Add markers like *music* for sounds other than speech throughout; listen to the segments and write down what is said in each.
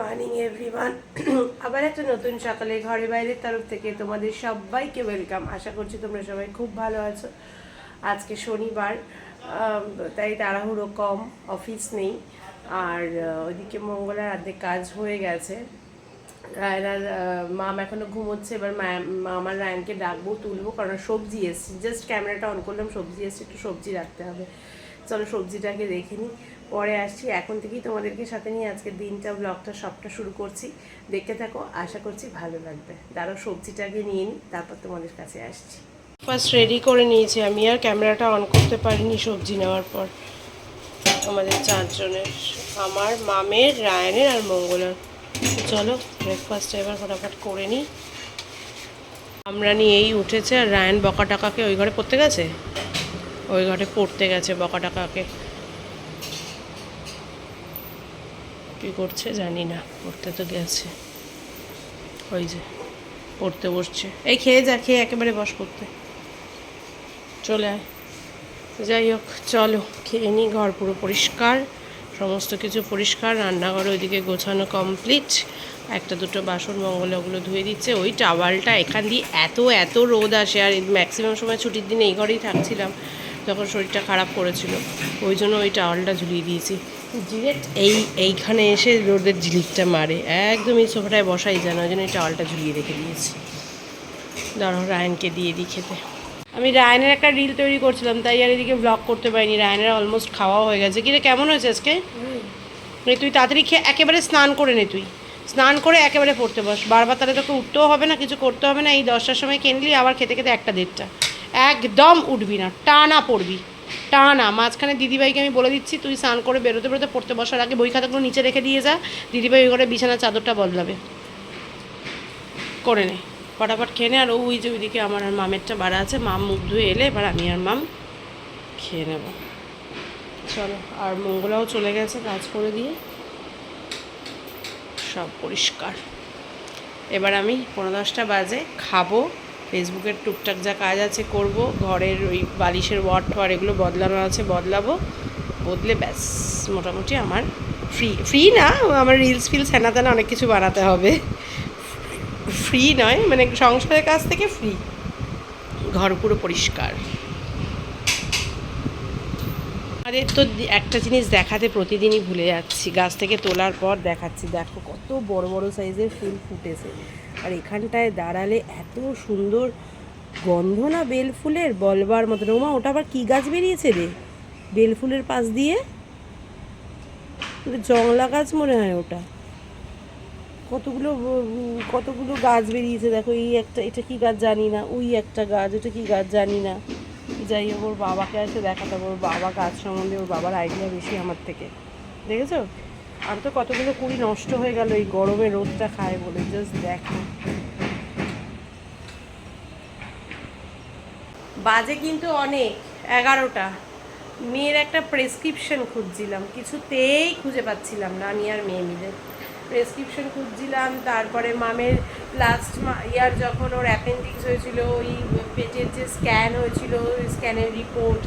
Morning everyone *clears throat* আবার একটা নতুন সকালে ঘরে বাইরের তরফ থেকে তোমাদের সবাইকে ওয়েলকাম আশা করছি তোমরা সবাই খুব ভালো আছো। আজকে শনিবার তাই তাড়াহুড়ো কম অফিস নেই। আর ওইদিকে মঙ্গলার অর্ধেক কাজ হয়ে গেছে। রায়নার মাম এখনও ঘুমোচ্ছে। এবার মা- আমার রায়নকে ডাকবো, তুলবো, কারণ সবজি এসছে। জাস্ট ক্যামেরাটা অন করলাম, সবজি এসছে, একটু সবজি রাখতে হবে। চলো সবজিটাকে দেখে নিই। পরে আসছি। এখন থেকেই তোমাদেরকে সাথে নিয়ে আজকের দিনটা ব্লগটা সবটা শুরু করছি। দেখতে থাকো, আশা করছি ভালো লাগবে। দাঁড়াও, সবজিটাকে নিয়ে নিই তারপর তোমাদের কাছে আসছি। ফার্স্ট রেডি করে নিয়েছি আমি, আর ক্যামেরাটা অন করতে পারিনি সবজি নেওয়ার পর। আমাদের চারজনের, আমার, মামের, রায়নের আর মঙ্গলার। চলো ব্রেকফাস্টটা এবার ফটাফট করে নিই আমরা নিয়েই উঠেছে, আর রায়ন বকা টাকাকে ওই ঘরে পড়তে গেছে? ওই ঘরে পড়তে গেছে বকা টাকাকে কী করছে জানি না পড়তে তো গেছে। ওই যে পড়তে বসছে। এই খেয়ে যা খেয়ে একেবারে বস করতে চলে আয়। যাই হোক চলো খেয়ে নিই ঘর পুরো পরিষ্কার সমস্ত কিছু পরিষ্কার রান্নাঘর ওইদিকে গোছানো কমপ্লিট একটা দুটো বাসন মঙ্গল ওগুলো ধুয়ে দিচ্ছে। ওই টাওয়ালটা এখান দিয়ে এত এত রোদ আসে আর ম্যাক্সিমাম সময় ছুটির দিনে এই ঘরেই থাকছিলাম যখন শরীরটা খারাপ করেছিল। ওই জন্য ওই টাওয়ালটা ঝুলিয়ে দিয়েছি। এই, এইখানে এসে রোদের ঝিলিকটা মারে। একদম এই সোফাটায় বসাই যায় না ওই জন্য টাওয়ালটা ঝুলিয়ে রেখে দিয়েছি। দাঁড়াও, রায়নকে দিয়ে দিই খেতে। আমি রায়নের একটা রিল তৈরি করছিলাম, তাই আর এদিকে ব্লগ করতে পারিনি। রায়নের অলমোস্ট খাওয়া হয়ে গেছে। কিরে, কেমন হয়েছে আজকে? তুই তাড়াতাড়ি খেয়ে একেবারে স্নান করে নে তুই। স্নান করে একেবারে পড়তে বস। বারবার তাহলে তোকে উঠতেও হবে না, কিছু করতে হবে না। এই দশটার সময় কিনলি আবার খেতে খেতে একটা দেড়টা। একদম উঠবি না, টানা পড়বি। টানা মাঝখানে দিদিভাইকে আমি বলে দিচ্ছি, তুই স্নান করে বেরোতে বেরোতে পড়তে বসার আগে বই খাতাগুলো নিচে রেখে দিয়ে যা, দিদিভাই ওই ঘরে বিছানার চাদরটা বদলাবে। করে নে, ফটাফট খেয়ে নে, আর ওই যে ওইদিকে আমার আর মামেরটা বাড়া আছে, মাম মুখ ধুয়ে এলে এবার আমি আর মাম খেয়ে নেব। চলো, আর মঙ্গলাও চলে গেছে কাজ করে দিয়ে। সব পরিষ্কার। এবার আমি পনেরো দশটা বাজে খাব। ফেসবুকের টুকটাক যা কাজ আছে করব, ঘরের ওই বালিশের ওয়াট টোয়ার এগুলো বদলানো আছে, বদলাবো। বদলে ব্যাস, মোটামুটি আমার ফ্রি ফ্রি না, আমার রিলস ফিলস হেনা তেনা অনেক কিছু বানাতে হবে। ফ্রি নয় মানে সংসারের কাছ থেকে ফ্রি ঘর পুরো পরিষ্কার। আমাদের তো একটা জিনিস দেখাতে প্রতিদিনই ভুলে যাচ্ছি। গাছ থেকে তোলার পর দেখাচ্ছি। দেখো কত বড় বড় সাইজের ফুল ফুটেছে। আর এখানটায় দাঁড়ালে এত সুন্দর গন্ধ না বেল ফুলের বলবার মতো রোমা ওটা আবার কী গাছ বেরিয়েছে রে? বেল ফুলের পাশ দিয়ে? জংলা গাছ মনে হয় ওটা। কতগুলো কতগুলো গাছ বেরিয়েছে দেখো। এই একটা, এটা কি গাছ জানি না। ওই একটা গাছ, এটা কি গাছ জানি না। যাই হোক, ওর বাবাকে এসে দেখাতে ওর বাবা গাছ সম্বন্ধে, ওর বাবার আইডিয়া বেশি আমার থেকে। দেখেছ? আর তো কতগুলো কুড়ি নষ্ট হয়ে গেল এই গরমে রোদটা খায় বলে জাস্ট দেখো। বাজে কিন্তু অনেক, এগারোটা। মেয়ের একটা প্রেসক্রিপশন খুঁজছিলাম, কিছুতেই খুঁজে পাচ্ছিলাম না আমি আর মেয়ে মিলে। প্রেসক্রিপশন খুঁজছিলাম, তারপরে মামের লাস্ট ইয়ার যখন ওর অ্যাপেন্ডিক্স হয়েছিল, ওই পেটের যে স্ক্যান হয়েছিল স্ক্যানের রিপোর্ট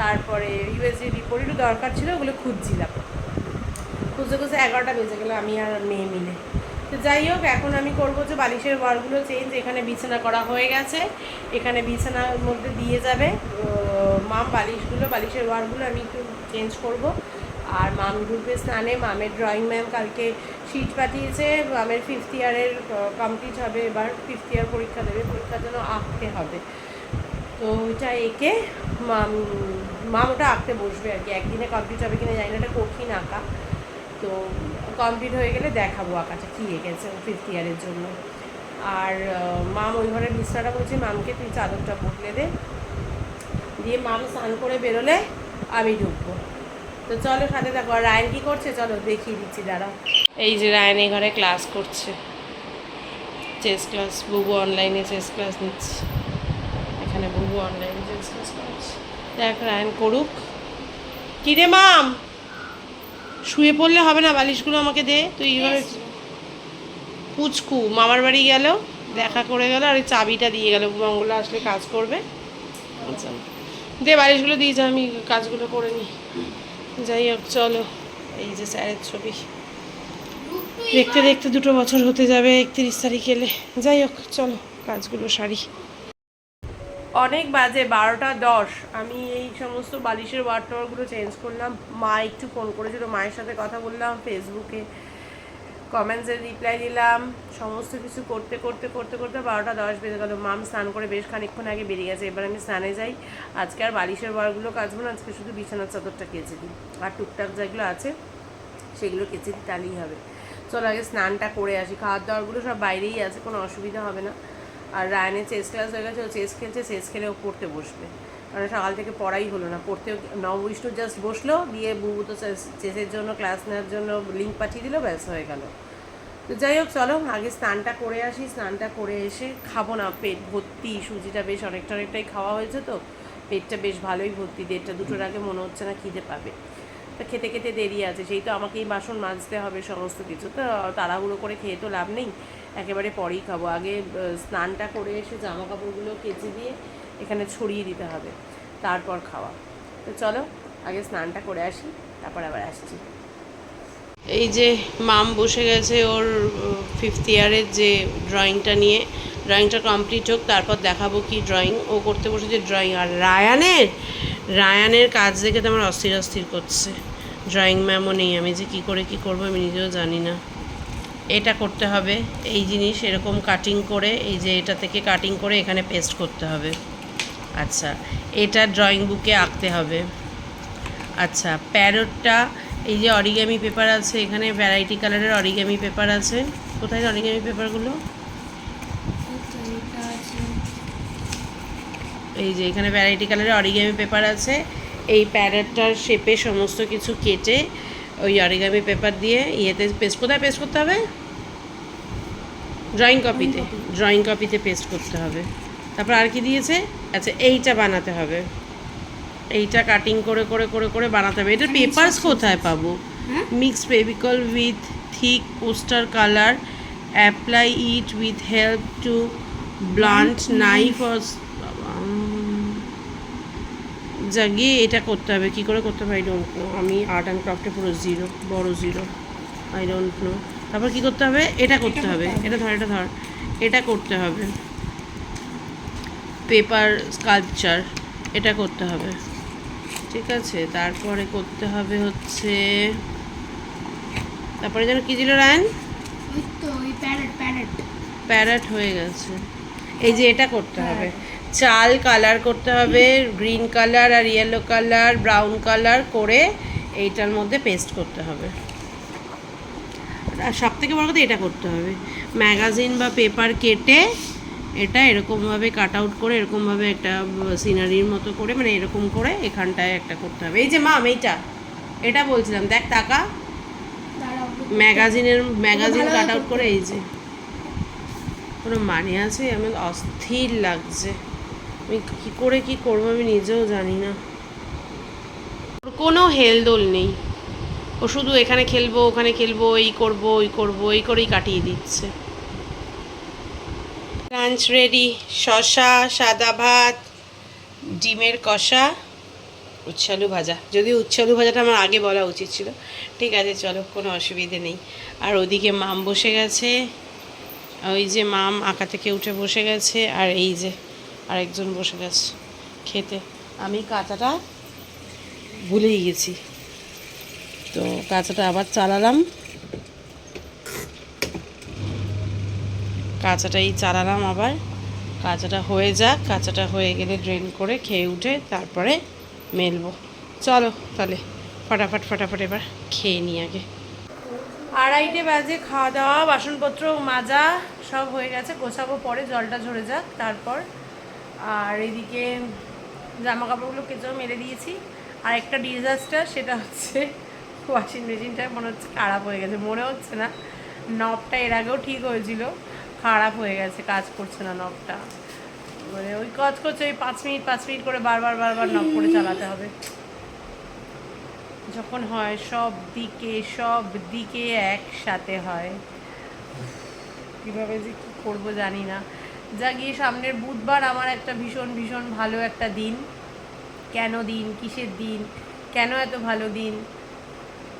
তারপরে ইউএসজি রিপোর্ট একটু দরকার ছিল, ওগুলো খুঁজছিলাম। খুঁজতে খুঁজে এগারোটা বেজে গেলো, আমি আর মেয়ে মিলে। তো যাই হোক, এখন আমি করব যে বালিশের ওয়ারগুলো চেঞ্জ এখানে বিছানা করা হয়ে গেছে। এখানে বিছানার মধ্যে দিয়ে যাবে। মাম বালিশগুলো, বালিশের ওয়ারগুলো আমি একটু চেঞ্জ করব। আর মাম ঢুকবে স্নানে, মামের ড্রয়িং ম্যাম কালকে শিট পাঠিয়েছে। মামের ফিফথ ইয়ারের কমপ্লিট হবে এবার। ফিফথ ইয়ার পরীক্ষা দেবে, পরীক্ষার জন্য আঁকতে হবে। তো ওইটা এঁকে মাম মাম ওটা আঁকতে বসবে আর কি। একদিনে কমপ্লিট হবে কিনা জানি না, এটা কঠিন আঁকা। তো কমপ্লিট হয়ে গেলে দেখাবো আঁকাটা কী এঁকেছে ফিফথ ইয়ারের জন্য। আর মাম ওই ঘরের বিছনাটা বলছি, মামকে তুই চাদরটা বদলে দে। দিয়ে মাম স্নান করে বেরোলে আমি ঢুকবো। তো চলো সাথে দেখো আর রায়ন কী করছে? চলো দেখিয়ে দিচ্ছি, দাঁড়াও। এই যে রায়ন এই ঘরে ক্লাস করছে। চেস ক্লাস বুবু অনলাইনে চেস ক্লাস নিচ্ছে। এখানে বুবু অনলাইনে চেস ক্লাস করাচ্ছে। দেখ রায়ন করুক। কিরে মাম? শুয়ে পড়লে হবে না বালিশগুলো আমাকে দে তুই এইভাবে পুচকু মামার বাড়ি গেল দেখা করে গেল আর চাবিটা দিয়ে গেল মঙ্গলা আসলে কাজ করবে। আচ্ছা। দে বালিশগুলো দিয়ে যা আমি কাজগুলো করে নিই। যাই হোক চলো এই যে স্যারের ছবি। দেখতে দেখতে দুটো বছর হতে যাবে একত্রিশ তারিখ এলে। যাই হোক চলো কাজগুলো সারি। অনেক বাজে, বারোটা দশ। আমি এই সমস্ত বালিশের ওয়াটারগুলো চেঞ্জ করলাম। মা একটু ফোন করেছিল, মায়ের সাথে কথা বললাম ফেসবুকে কমেন্টসের রিপ্লাই দিলাম। সমস্ত কিছু করতে করতে করতে করতে বারোটা দশ বেজে গেল। মাম স্নান করে বেশ খানিকক্ষণ আগে বেরিয়ে গেছে। এবার আমি স্নানে যাই। আজকে আর বালিশের ওয়ারগুলো কাচবো না, আজকে শুধু বিছানার চাদরটা কেচে দিই। আর টুকটাক যেগুলো আছে, সেগুলো কেচে দিই, তাহলেই হবে। চলো আগে স্নানটা করে আসি। খাওয়ার দাওয়ারগুলো সব বাইরেই আছে, কোনো অসুবিধা হবে না। আর রায়নের চেস ক্লাস হয়ে গেছে, ও চেস খেলছে চেস খেলে ও পড়তে বসবে। কারণ সকাল থেকে পড়াই হলো না, পড়তেও নববিষ্ণু জাস্ট বসল, দিয়ে বুবু তো চেসের জন্য ক্লাস নেওয়ার জন্য লিঙ্ক পাঠিয়ে দিল, ব্যাস হয়ে গেল। তো যাই হোক, চলো, আগে স্নানটা করে আসি, স্নানটা করে এসে খাব না, পেট ভর্তি, সুজিটা বেশ অনেকটা অনেকটাই খাওয়া হয়েছে তো, পেটটা বেশ ভালোই ভর্তি, দেড়টা দুটোর আগে মনে হচ্ছে না খিদে পাবে। তো খেতে খেতে দেরি আছে, সেই তো আমাকেই বাসন মাজতে হবে, সমস্ত কিছু, তো তাড়াহুড়ো করে খেয়ে তো লাভ নেই। একেবারে পরেই খাব। আগে স্নানটা করে এসে জামা কাপড়গুলো কেচে দিয়ে এখানে ছড়িয়ে দিতে হবে। তারপর খাওয়া। তো চলো, আগে স্নানটা করে আসি, তারপর আবার আসছি। এই যে মাম বসে গেছে ওর ফিফথ ইয়ারের যে ড্রয়িংটা নিয়ে। ড্রয়িংটা কমপ্লিট হোক, তারপর দেখাবো কি ড্রয়িং ও করতে বসেছে ড্রয়িং আর রায়ানের রায়ানের কাজ দেখে তো আমার অস্থির অস্থির করছে। ড্রয়িং ম্যামও নেই, আমি যে কি করে কি করব আমি নিজেও জানি না। এটা করতে হবে, এই জিনিস এরকম কাটিং করে, এই যে এটা থেকে কাটিং করে এখানে পেস্ট করতে হবে। আচ্ছা এটা ড্রয়িং বুকে আঁকতে হবে। আচ্ছা প্যারটটা এই যে অরিগামি পেপার আছে, এখানে ভ্যারাইটি কালারের অরিগামি পেপার আছে। কোথায় অরিগামি পেপারগুলো এই যে এখানে ভ্যারাইটি কালারের অরিগামি পেপার আছে। এই প্যারেটটার শেপে সমস্ত কিছু কেটে ওই অরিগামি পেপার দিয়ে ইয়েতে পেস্ট কোথায় পেস্ট করতে হবে? ড্রয়িং কপিতে ড্রয়িং কপিতে পেস্ট করতে হবে। তারপর আর কি দিয়েছে? আচ্ছা এইটা বানাতে হবে। এইটা কাটিং করে করে করে করে বানাতে হবে। এটার পেপারস কোথায় পাবো? Mix Fevicol with thick poster colour apply it with help to blunt knife or জাগিয়ে এটা করতে হবে। কী করে করতে হবে? আই ডোন্ট নো আমি আর্ট অ্যান্ড ক্রাফটে পুরো জিরো বড় জিরো আই ডোন্ট নো তারপর কী করতে হবে? এটা করতে হবে। এটা ধর এটা ধর। এটা করতে হবে। পেপার স্কাল্পচার এটা করতে হবে। ঠিক আছে? তারপরে করতে হবে হচ্ছে তারপরে যেন কী ছিল রায়ন? প্যারেট হয়ে গেছে। এই যে এটা করতে হবে। চাল কালার করতে হবে, গ্রিন কালার আর ইয়েলো কালার, ব্রাউন কালার করে এইটার মধ্যে পেস্ট করতে হবে। আর সব থেকে বড় কথা এটা করতে হবে। ম্যাগাজিন বা পেপার কেটে এটা এরকমভাবে কাট আউট করে, এরকমভাবে একটা সিনারির মতো করে মানে এরকম করে এখানটায় একটা করতে হবে। এই যে মাম এইটা এটা বলছিলাম, দেখ টাকা ম্যাগাজিনের, ম্যাগাজিন কাট আউট করে, এই যে। কোনো মানে আছে? আমি অস্থির লাগছে। আমি কী করে কি করব আমি নিজেও জানি না। ওর কোনো হেলদোল নেই। ও শুধু এখানে খেলব, ওখানে খেলব, এই করব, ওই করব, এই করেই কাটিয়ে দিচ্ছে। লাঞ্চ রেডি শশা সাদা ভাত, ডিমের কষা, উচ্ছালু ভাজা। যদি উচ্ছালু ভাজাটা আমার আগে বলা উচিত ছিল। ঠিক আছে, চলো, কোনো অসুবিধে নেই। আর ওদিকে মাম বসে গেছে। ওই যে মাম আঁকা থেকে উঠে বসে গেছে। আর এই যে আরেকজন বসে গেছে খেতে। আমি কাঁচাটা ভুলেই গেছি। তো কাঁচাটা আবার চালালাম। কাঁচাটাই চালালাম আবার। কাঁচাটা হয়ে যাক, কাঁচাটা হয়ে গেলে ড্রেন করে খেয়ে উঠে তারপরে মেলবো। চলো তাহলে, ফটাফট ফটাফট এবার খেয়ে নিই আগে। আড়াইটে বাজে, খাওয়া দাওয়া, বাসনপত্র মাজা সব হয়ে গেছে, গোছাবো পরে, জলটা ঝরে যাক, তারপর আর এদিকে জামা কাপড়গুলো কেচেও মেরে দিয়েছি। আর একটা ডিজাস্টার সেটা হচ্ছে ওয়াশিং মেশিনটা মনে হচ্ছে খারাপ হয়ে গেছে, মনে হচ্ছে না। নবটা এর আগেও ঠিক হয়েছিল, খারাপ হয়ে গেছে, কাজ করছে না নবটা মানে ওই কাজ করছে ওই পাঁচ মিনিট পাঁচ মিনিট করে বারবার বারবার নব করে চালাতে হবে। যখন হয় সব দিকে সব দিকে একসাথে হয়। কীভাবে যে কী করব জানি না। যা গিয়ে সামনের বুধবার আমার একটা ভীষণ ভীষণ ভালো একটা দিন। কেন দিন? কিসের দিন? কেন এত ভালো দিন?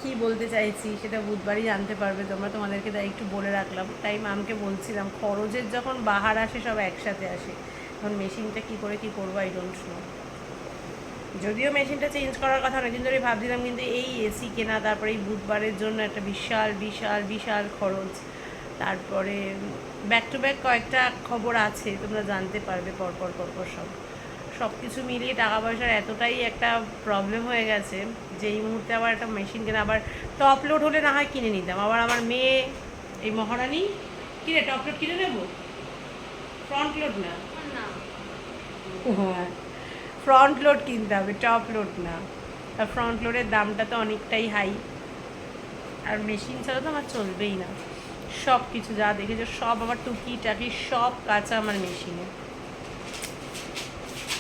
কি বলতে চাইছি সেটা বুধবারই জানতে পারবে তোমরা। তোমাদেরকে তাই একটু বলে রাখলাম। তাই মামকে বলছিলাম, খরচের যখন বাহার আসে, সব একসাথে আসে। তখন মেশিনটা কি করে, কি করব? আই ডোন্ট নো যদিও মেশিনটা চেঞ্জ করার কথা অনেকদিন ধরে ভাবছিলাম কিন্তু এই এসি কেনা, তারপরে এই বুধবারের জন্য একটা বিশাল বিশাল বিশাল খরচ। তারপরে ব্যাক টু ব্যাক কয়েকটা খবর আছে তোমরা জানতে পারবে পরপর পরপর সব। সব কিছু মিলিয়ে টাকা পয়সার এতটাই একটা প্রবলেম হয়ে গেছে যে এই মুহূর্তে আবার একটা মেশিন কেনা আবার টপ লোড হলে না হয় কিনে নিতাম। আবার আমার মেয়ে এই মহারানী কিনে টপ লোড কিনে নেব? ফ্রন্ট লোড না? হ্যাঁ ফ্রন্ট লোড কিনতে হবে টপ লোড না। আর ফ্রন্ট লোডের দামটা তো অনেকটাই হাই আর মেশিন ছাড়া তো আমার চলবেই না। সব কিছু যা দেখেছ, সব আমার টুকি টাকি সব কাঁচা আমার মেশিনে।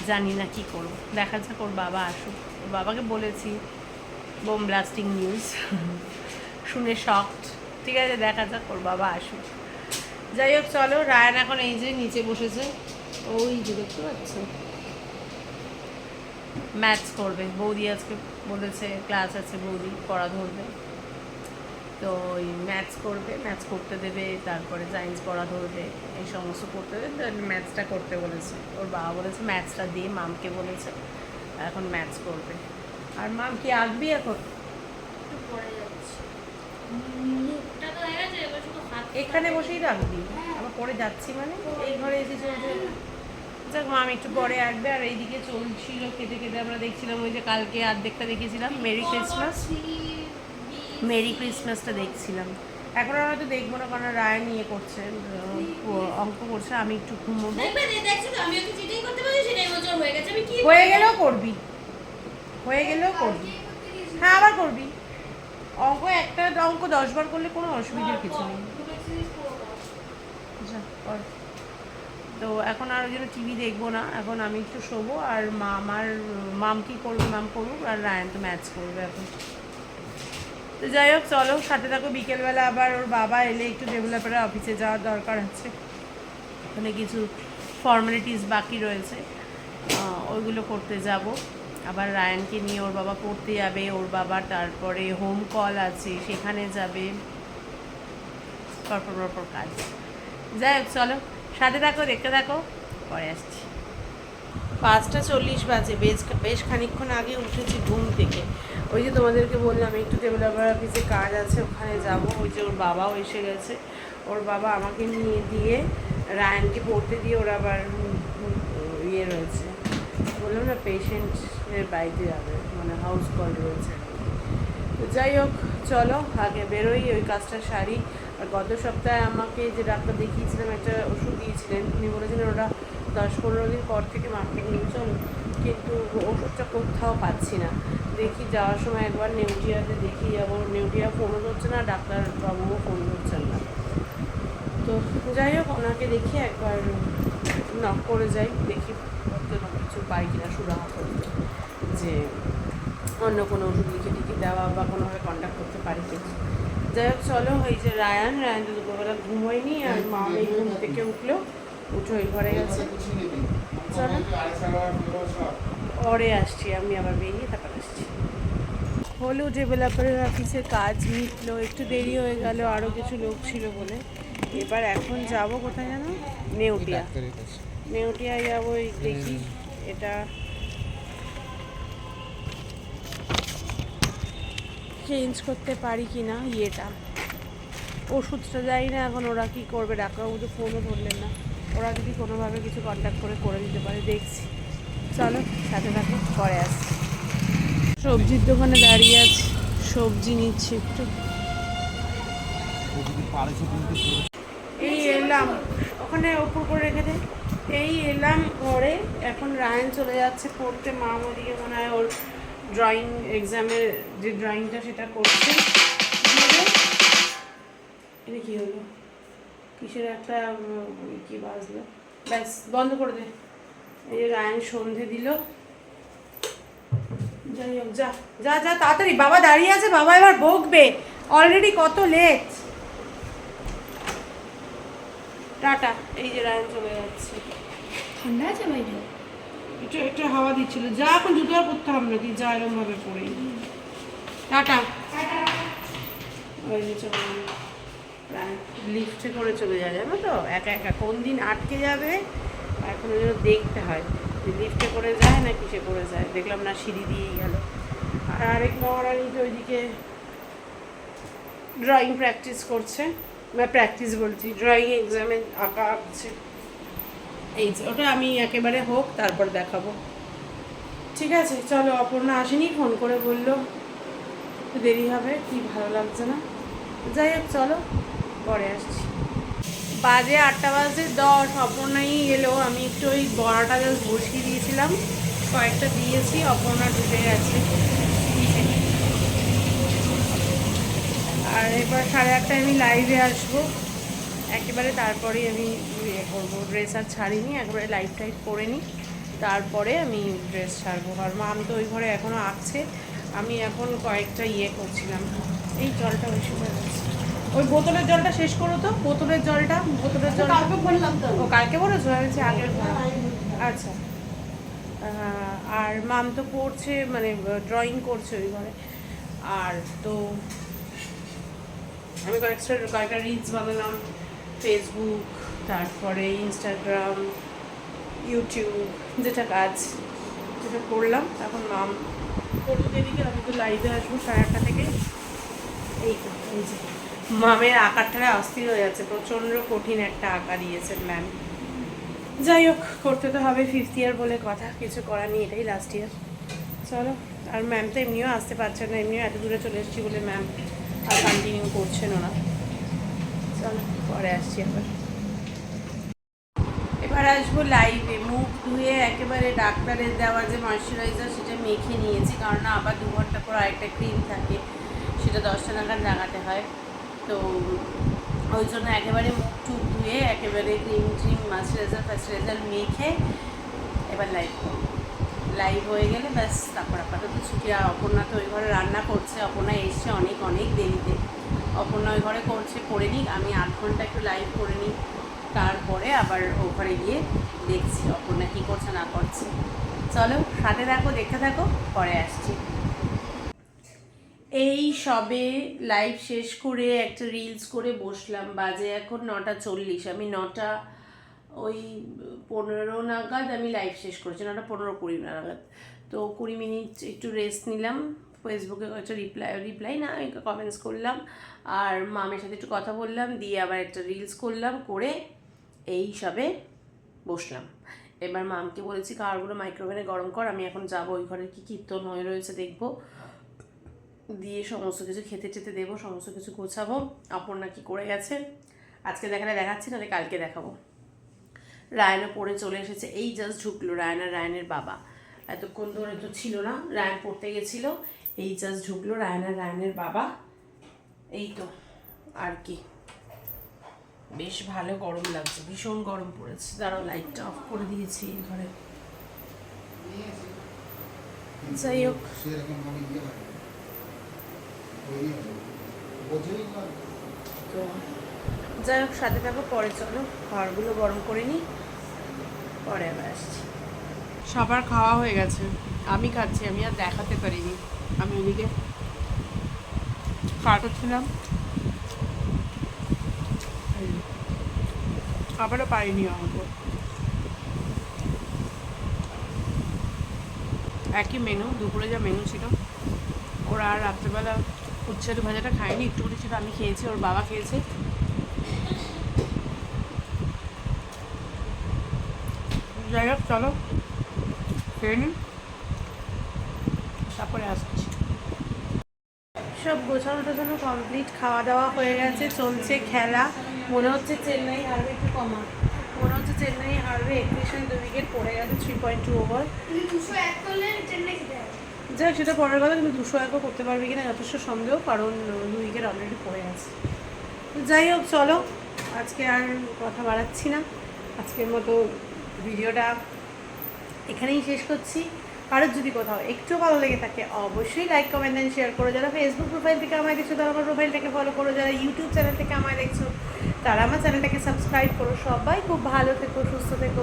জানি না কি করব। দেখা যাক ওর বাবা আসুক। ওর বাবাকে বলেছি, বোম ব্লাস্টিং নিউজ শুনে শকড ঠিক আছে, দেখা যাক ওর বাবা আসুক। যাই হোক, চলো, রায়ান এখন এই যে নিচে বসেছে। ওই যে দেখতে পাচ্ছ? ম্যাথস করবে। বৌদি আজকে বলেছে ক্লাস আছে, বৌদি পড়া ধরবে। তো ওই ম্যাথস করবে, ম্যাথস করতে দেবে, তারপরে সায়েন্স পড়া ধরবে, এই সমস্ত করতে দেবে ম্যাথসটা করতে বলেছে। ওর বাবা বলেছে, ম্যাথসটা দিয়ে মামকে বলেছে, এখন ম্যাথস করবে। আর মাম কি আঁকবি এখন? এখানে বসেই রাখবি? আবার পরে যাচ্ছি মানে? এই ঘরে এসে চলছে। যাক, মাম একটু পরে আসবে, আর এইদিকে চলছিল কেটে কেটে আমরা দেখছিলাম ওই যে কালকে অর্ধেকটা দেখেছিলাম মেরি ক্রিসমাস মেরি ক্রিসমাসটা দেখছিলাম। এখন আর হয়তো দেখব না কারণ রায় নিয়ে করছে অঙ্ক করছে আমি একটু ঘুমোবো। হয়ে গেলেও করবি। হয়ে গেলেও করবি। হ্যাঁ আবার করবি। অঙ্ক একটা অঙ্ক দশবার করলে কোনো অসুবিধার কিছু নেই। তো এখন আর ওই জন্য টিভি দেখব না এখন আমি একটু শোবো আর মা আমার মাম কি করবে মাম করুক আর রায়ন তো ম্যাচ করবে এখন। তো যাই হোক, চলো, সাথে থাকো। বিকেলবেলা আবার ওর বাবা এলে একটু ডেভেলপারের অফিসে যাওয়ার দরকার আছে। ওখানে কিছু ফর্মালিটিস বাকি রয়েছে। ওইগুলো করতে যাব। আবার রায়ানকে নিয়ে ওর বাবা পড়তে যাবে, ওর বাবা তারপরে হোম কল আছে, সেখানে যাবে। পরপর পরপর কাজ। যাই হোক, চলো, সাথে থাকো, দেখতে থাকো। পরে আসছি। পাঁচটা চল্লিশ বাজে, বেশ বেশ খানিকক্ষণ আগে উঠেছি ঘুম থেকে। ওই যে তোমাদেরকে বললাম, একটু ডেভেলপার অফিসে কাজ আছে, ওখানে যাব। ওই যে ওর বাবাও এসে গেছে। ওর বাবা আমাকে নিয়ে দিয়ে রায়ানকে পড়তে দিয়ে ওরা আবার ইয়ে রয়েছে। বললাম না পেশেন্টের বাড়িতে যাবে মানে হাউস কল রয়েছে। তো যাই হোক, চলো, আগে বেরোই, ওই কাজটা সারি। আর গত সপ্তাহে আমাকে যে ডাক্তার দেখিয়েছিলাম একটা ওষুধ দিয়েছিলেন, উনি বলেছিলেন ওটা দশ পনেরো দিন পর থেকে মাকে নিয়ে কিন্তু ওষুধটা কোথাও পাচ্ছি না। দেখি যাওয়ার সময় একবার নেউটিয়াতে দেখি যাব। নেউটিয়া ফোনও ধরছে না ডাক্তার বাবুও ফোন ধরছেন না। তো যাই হোক ওনাকে দেখি একবার নক করে যাই দেখি কোনো কিছু পাই কিনা সুরাহা করতে। যে অন্য কোনো ওষুধ লিখে টিখে দেওয়া বা কোনোভাবে কন্ট্যাক্ট করতে পারি কিনা। যাই হোক চলো ওই যে রায়ান রায়ান দুপুরবেলা ঘুমোয়নি আর মা এই ঘুম থেকে উঠল উঠে ওই ঘরে গেছে। পরে আসছি আমি আবার বেরিয়ে তারপর আসছি। হলো ডেভেলপারের অফিসে কাজ মিটলো একটু দেরি হয়ে গেল আরও কিছু লোক ছিল বলে। এবার এখন যাব কোথায় জানো নেউটিয়া। নেউটিয়ায় যাব দেখি এটা চেঞ্জ করতে পারি কি না ইয়েটা। ওষুধটা যাই না এখন ওরা কি করবে? ডাক্তারবাবু তো ফোনও ধরলেন না। ওরা যদি কোনোভাবে কিছু কন্ট্যাক্ট করে করে দিতে পারে দেখছি। চলো সাথে থাকো পরে আসছি। সবজির দোকানে দাঁড়িয়ে আছি। সবজি নিচ্ছি একটু। এই এলাম। ওখানে ওপর করে রেখে দে। এই এলাম ঘরে। এখন রায়ন চলে যাচ্ছে পড়তে। মা ওদিকে মনে হয় ওর ড্রয়িং এক্সামের যে ড্রয়িংটা সেটা করছে। এটা কি হলো? কিসের একটা কি বাজলো? ব্যাস বন্ধ করে দে। এই যে রায়ন সন্ধে দিল। যাই হোক যা যা যা তাড়াতাড়ি। বাবা দাঁড়িয়ে আছে বাবা এবার বকবে। অলরেডি কত লেট টাটা এই যে রায়ন চলে যাচ্ছে। ঠান্ডা আছে বাইরে একটু একটু হাওয়া দিচ্ছিল। যা এখন জুতো আর পরতে হবে না তুই যা এরকম ভাবে পরে টাটা। ওই যে চলে লিফটে করে চলে যায়, জানো তো? একা একা কোন দিন আটকে যাবে? এখন জন্য দেখতে হয়। যে লিফটে করে যায় না কিসে করে যায়? দেখলাম না, সিঁড়ি দিয়েই গেল। আর আরেক মহারানী তো ওইদিকে ড্রয়িং প্র্যাকটিস করছে। বা প্র্যাকটিস বলছি ড্রয়িং এক্সামে আঁকা আঁকছে এই ওটা আমি একেবারে হোক, তারপর দেখাবো। ঠিক আছে, চলো, অপর্ণা আসেনি, ফোন করে বলল। দেরি হবে, কি ভালো লাগছে না? যাই হোক, চলো। পরে আসছি। বাজে আটটা বাজে, দশ, অপর্ণাই এলো। আমি একটু ওই বড়াটা জাস্ট বসিয়ে দিয়েছিলাম। কয়েকটা দিয়েছি, অপর্ণা ঢুকে গেছে। আর এবার সাড়ে আটটায় আমি লাইভে আসব। একেবারে তারপরেই আমি ইয়ে করব। ড্রেস আর ছাড়িনি, একবারে লাইভ টাইভ করে নিই তারপরে আমি ড্রেস ছাড়বো। আর মা আমি তো ওই ঘরে এখনও আঁকছে আমি এখন কয়েকটা ইয়ে করছিলাম। এই জলটা বেশি হয়ে ওই বোতলের জলটা শেষ করো তো বোতলের জলটা বোতলের জল কালকে বললাম তো। ও কালকে বলেছ? আমি আগের আচ্ছা। আর মাম তো পড়ছে মানে ড্রয়িং করছে ওই ঘরে। আর তো আমি কয়েকটা কয়েকটা রিলস বানালাম ফেসবুক তারপরে ইনস্টাগ্রাম ইউটিউব যেটা কাজ যেটা করলাম। এখন মাম পড়তে দিকে আমি তো লাইভে আসব সাড়ে আটটা থেকে। এই তো এই যে। মামের আঁকারটা অস্থির হয়ে যাচ্ছে, প্রচণ্ড কঠিন একটা আঁকা দিয়েছেন ম্যাম। যাই হোক, করতে তো হবে ফিফথ ইয়ার বলে কথা, কিছু করার নেই, এটাই লাস্ট ইয়ার চলো, আর ম্যাম তো এমনিও আসতে পারছে না, এমনিও এত দূরে চলে এসেছি বলে ম্যাম আর কন্টিনিউ করছেন না। চলো, পরে আসছি আবার। এবার আসব লাইভে মুখ ধুয়ে একেবারে ডাক্তারের দেওয়া যে ময়শ্চারাইজার সেটা মেখে নিয়েছি কারণ আবার দু ঘণ্টা পর আরেকটা ক্রিম থাকে, সেটা দশটা নাগাদ লাগাতে হয়। তো ওই জন্য একেবারে মুখ টুক ধুয়ে, একেবারে ক্রিম ট্রিম ময়শ্চারাইজার ফার্স্টারাইজার মেখে এবার লাইভ করব। লাইভ হয়ে গেলে ব্যাস তারপর আপাতত ছুটি। আর অপর্ণা তো ওই ঘরে রান্না করছে। অপর্ণা এসছে অনেক অনেক দেরিতে। অপর্ণা ওই ঘরে করছে, করে নিক। আমি আধ ঘণ্টা একটু লাইভ করে নিই। তারপরে আবার ও ঘরে গিয়ে দেখছি অপর্ণা কী করছে, না করছে। চলো সাথে থাকো, দেখতে থাকো, পরে আসছি। এই সবে লাইভ শেষ করে একটা রিলস করে বসলাম। বাজে এখন নটা চল্লিশ। আমি নটা, ওই পনেরো নাগাদ আমি লাইভ শেষ করেছি। নটা পনেরো কুড়ি নাগাদ। তো কুড়ি মিনিট একটু রেস্ট নিলাম। ফেসবুকে একটা রিপ্লাই রিপ্লাই না আমি কমেন্টস করলাম। আর মামের সাথে একটু কথা বললাম। দিয়ে আবার একটা রিলস করলাম, করে এই সবে বসলাম। এবার মামকে বলেছি, কারগুলো মাইক্রোওভেনে গরম কর, আমি এখন যাব। ওই ঘরের কী কীর্তন হয়ে রয়েছে দেখব। দিয়ে সমস্ত কিছু খেতে টেতে দেবো, সমস্ত কিছু গোছাবো। অপর্ণা কি করে গেছে? আজকে দেখালে দেখাচ্ছি, নাহলে কালকে দেখাবো। রায়নও পড়ে চলে এসেছে। এই জাস্ট ঢুকলো রায়না, রায়নের বাবা। এতক্ষণ ধরে তো ছিল না, রায়ন পড়তে গেছিল। এই জাস্ট ঢুকলো রায়না, রায়নের বাবা। এই তো, আর কি। বেশ ভালো গরম লাগছে, ভীষণ গরম পড়েছে। দাঁড়াও লাইটটা অফ করে দিয়েছি এই ঘরে। যাই হোক সেরকম ভাবে ইয়ে হবে তৈরি হবে বোঝেই না তো যাই হোক, সাথে থাকো, পরে চলো। খাবারগুলো গরম করে নিই পরে আবার আসছি। সবার খাওয়া হয়ে গেছে। আমি খাচ্ছি, আমি আর দেখাতে পারিনি। আমি ওদিকে কাটাচ্ছিলাম আবারও পারিনি আমাকে। একই মেনু দুপুরে যা মেনু ছিল, ওরা আর রাত্রেবেলা উচ্ছের ভাজাটা খায়নি একটুখানি ছিল, আমি খেয়েছি, ওর বাবা খেয়েছে। যাই হোক চলো, খেয়ে নিন তারপরে আসছি। সব গোছানো টোছানো কমপ্লিট খাওয়া দাওয়া হয়ে গেছে, চলছে খেলা। মনে হচ্ছে চেন্নাই হারবে একটু কমা। মনে হচ্ছে চেন্নাই হারবে, একত্রিশ রান উইকেট পড়ে গেছে three point two over Chennai যাক সেটা পরের কথা কিন্তু দুশো একও করতে পারবে কিনা যথেষ্ট সন্দেহ, কারণ দু উইকেট অলরেডি পড়ে আছে। তো যাই হোক, চলো, আজকে আর কথা বাড়াচ্ছি না। আজকের মতো ভিডিওটা এখানেই শেষ করছি। কারোর যদি কোথাও একটু ভালো লেগে থাকে, অবশ্যই লাইক কমেন্ট অ্যান্ড শেয়ার করো। যারা ফেসবুক প্রোফাইল থেকে আমায় দেখছ, তারা আমার প্রোফাইলটাকে ফলো করো। যারা ইউটিউব চ্যানেল থেকে আমায় দেখছ তারা আমার চ্যানেলটাকে সাবস্ক্রাইব করো। সবাই খুব ভালো থেকো, সুস্থ থেকো।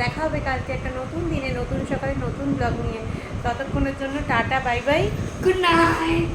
দেখা হবে কালকে একটা নতুন দিনে, নতুন সকালে নতুন ব্লগ নিয়ে। ততক্ষণের জন্য tata bye bye good night